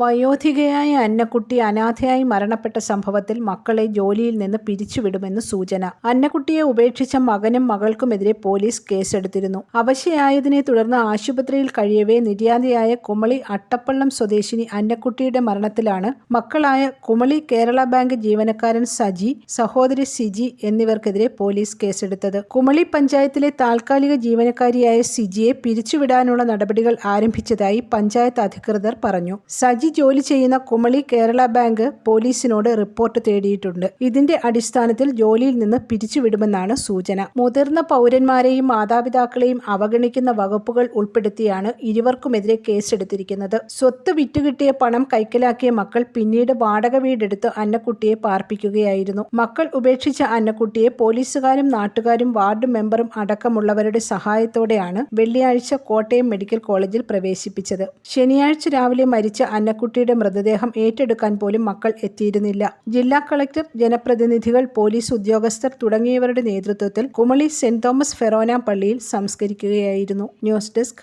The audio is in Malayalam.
വയോധികയായ അന്നക്കുട്ടി അനാഥയായി മരണപ്പെട്ട സംഭവത്തിൽ മക്കളെ ജോലിയിൽ നിന്ന് പിരിച്ചുവിടുമെന്ന് സൂചന. അന്നക്കുട്ടിയെ ഉപേക്ഷിച്ച മകനും മകൾക്കുമെതിരെ പോലീസ് കേസെടുത്തിരുന്നു. അവശയായതിനെ തുടർന്ന് ആശുപത്രിയിൽ കഴിയവേ നിര്യാതയായ കുമളി അട്ടപ്പള്ളം സ്വദേശിനി അന്നക്കുട്ടിയുടെ മരണത്തിലാണ് മക്കളായ കുമളി കേരള ബാങ്ക് ജീവനക്കാരൻ സജി സഹോദരി സിജി എന്നിവർക്കെതിരെ പോലീസ് കേസെടുത്തത്. കുമളി പഞ്ചായത്തിലെ താൽക്കാലിക ജീവനക്കാരിയായ സിജിയെ പിരിച്ചുവിടാനുള്ള നടപടികൾ ആരംഭിച്ചതായി പഞ്ചായത്ത് അധികൃതർ പറഞ്ഞു. സജി ജോലി ചെയ്യുന്ന കുമളി കേരള ബാങ്ക് പോലീസിനോട് റിപ്പോർട്ട് തേടിയിട്ടുണ്ട്. ഇതിന്റെ അടിസ്ഥാനത്തിൽ ജോലിയിൽ നിന്ന് പിരിച്ചുവിടുമെന്നാണ് സൂചന. മുതിർന്ന പൗരന്മാരെയും മാതാപിതാക്കളെയും അവഗണിക്കുന്ന വകുപ്പുകൾ ഉൾപ്പെടുത്തിയാണ് ഇരുവർക്കുമെതിരെ കേസെടുത്തിരിക്കുന്നത്. സ്വത്ത് വിറ്റുകിട്ടിയ പണം കൈക്കലാക്കിയ മക്കൾ പിന്നീട് വാടക വീടെടുത്ത് അന്നക്കുട്ടിയെ പാർപ്പിക്കുകയായിരുന്നു. മക്കൾ ഉപേക്ഷിച്ച അന്നക്കുട്ടിയെ പോലീസുകാരും നാട്ടുകാരും വാർഡ് മെമ്പറും അടക്കമുള്ളവരുടെ സഹായത്തോടെയാണ് വെള്ളിയാഴ്ച കോട്ടയം മെഡിക്കൽ കോളേജിൽ പ്രവേശിപ്പിച്ചത്. ശനിയാഴ്ച രാവിലെ മരിച്ച അന്നക്കുട്ടിയുടെ മൃതദേഹം ഏറ്റെടുക്കാൻ പോലും മക്കൾ എത്തിയിരുന്നില്ല. ജില്ലാ കളക്ടർ ജനപ്രതിനിധികൾ പോലീസ് ഉദ്യോഗസ്ഥർ തുടങ്ങിയവരുടെ നേതൃത്വത്തിൽ കുമളി സെന്റ് തോമസ് ഫെറോന പള്ളിയിൽ സംസ്കരിക്കുകയായിരുന്നു. News desk